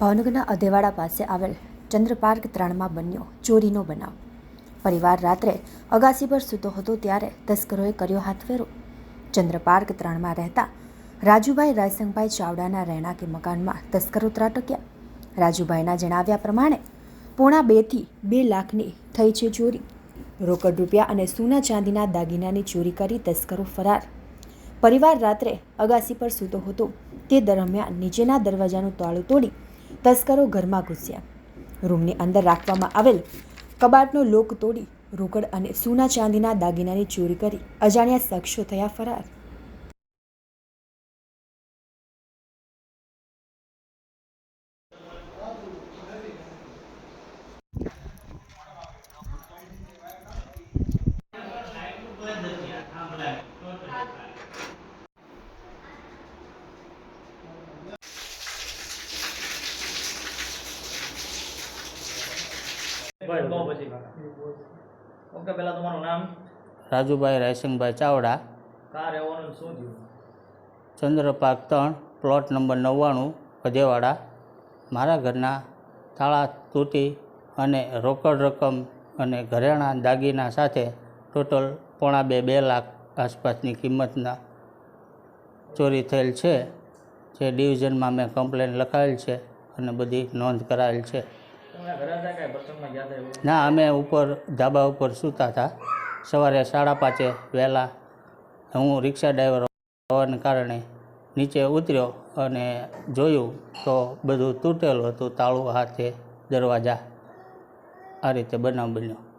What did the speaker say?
ભાવનગરના અધેવાડા પાસે આવેલ ચંદ્રપાર્ક ત્રણમાં બન્યો ચોરીનો બનાવ. પરિવાર રાત્રે અગાસી પર સૂતો હતો ત્યારે તસ્કરોએ કર્યો હાથફેરો ચંદ્રપાર્ક ત્રણમાં રહેતા રાજુભાઈ રાયસંગભાઈ ચાવડાના રહેણાંકી મકાનમાં તસ્કરો ત્રાટક્યા. રાજુભાઈના જણાવ્યા પ્રમાણે પોણા બેથી બે લાખની થઈ છે ચોરી. રોકડ રૂપિયા અને સોના ચાંદીના દાગીનાની ચોરી કરી તસ્કરો ફરાર. પરિવાર રાત્રે અગાસી પર સૂતો હતો તે દરમિયાન નીચેના દરવાજાનું તાળું તોડી તસ્કરો ઘરમાં ઘૂસ્યા. રૂમની અંદર રાખવામાં આવેલ કબાટનો લોક તોડી રોકડ અને સોના ચાંદીના દાગીનાની ચોરી કરી અજાણ્યા શખ્સો થયા ફરાર. ભાઈ કહો પછી ઓકે પહેલાં તમારું નામ? રાજુભાઈ રાયસિંગભાઈ ચાવડા. કા રહેવાનું શું થયું? ચંદ્રપાક ત્રણ પ્લોટ નંબર નવ્વાણું ભજેવાડા મારા ઘરના તાળા તૂટી અને રોકડ રકમ અને ઘરેણા દાગીના સાથે ટોટલ પોણા બે બે લાખ આસપાસની કિંમતના ચોરી થયેલ છે. જે ડિવિઝનમાં મેં કમ્પ્લેન લખાયેલ છે અને બધી નોંધ કરાયેલ છે. ના, અમે ઉપર, ધાબા ઉપર સૂતા હતા. સવારે સાડા પાંચે વહેલા હું રિક્ષા ડ્રાઈવર હોવાને કારણે નીચે ઉતર્યો અને જોયું તો બધું તૂટેલું હતું, તાળું હાથે દરવાજા આ રીતે બનાવ બન્યો.